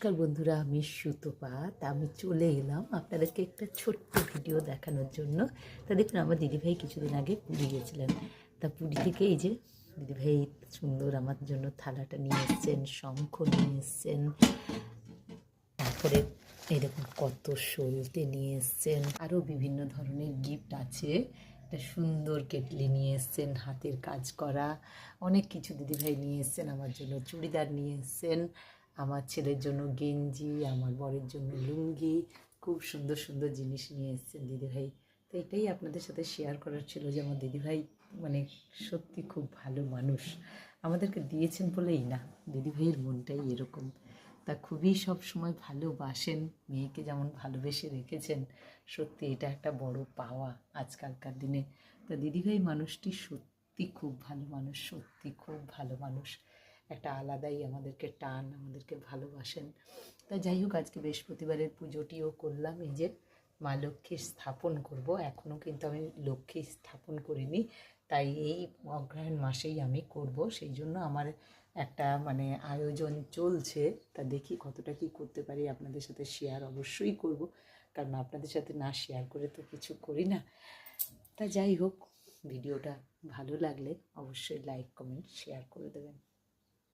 নমস্কার বন্ধুরা, আমি সুতপা। তা আমি চলে এলাম আপনাদেরকে একটা ছোট্ট ভিডিও দেখানোর জন্য। তা দেখুন, আমার দিদিভাই কিছুদিন আগে পুরী গেছিলেন। তা পুরী থেকে এই যে দিদিভাই সুন্দর আমার জন্য থালাটা নিয়ে এসছেন, শঙ্খ নিয়ে এসছেন। তারপরে এরকম কত সলতে নিয়ে এসছেন। আরও বিভিন্ন ধরনের গিফট আছে। একটা সুন্দর কেটলি নিয়ে এসছেন, হাতের কাজ করা। অনেক কিছু দিদিভাই নিয়ে এসছেন, আমার জন্য চুড়িদার নিয়ে এসছেন। আমার ছেলের জন্য গেঞ্জি, আমার বরের জন্য লুঙ্গি, খুব সুন্দর সুন্দর জিনিস নিয়ে এসছেন দিদিভাই। তো এটাই আপনাদের সাথে শেয়ার করার ছিল যে আমার দিদিভাই মানে সত্যি খুব ভালো মানুষ। আমাদেরকে দিয়েছেন বলেই না, দিদিভাইয়ের মনটাই এরকম। তা খুবই সব সময় ভালোবাসেন, মেয়েকে যেমন ভালোবেসে রেখেছেন, সত্যি এটা একটা বড় পাওয়া আজকালকার দিনে। তা দিদিভাই মানুষটি সত্যি খুব ভালো মানুষ, সত্যি খুব ভালো মানুষ। একটা আলাদাই আমাদেরকে টান, আমাদেরকে ভালোবাসেন। তা যাই হোক, আজকে বৃহস্পতিবারের পুজোটিও করলাম। এই যে মা লক্ষ্মীর স্থাপন করব এখনও কিন্তু আমি লক্ষ্মী স্থাপন করিনি। তাই এই অগ্রহায়ণ মাসেই আমি করব। সেই জন্য আমার একটা মানে আয়োজন চলছে। তা দেখি কতটা কি করতে পারি, আপনাদের সাথে শেয়ার অবশ্যই করব। কারণ আপনাদের সাথে না শেয়ার করে তো কিছু করি না। তা যাই হোক, ভিডিওটা ভালো লাগলে অবশ্যই লাইক কমেন্ট শেয়ার করে দেবেন।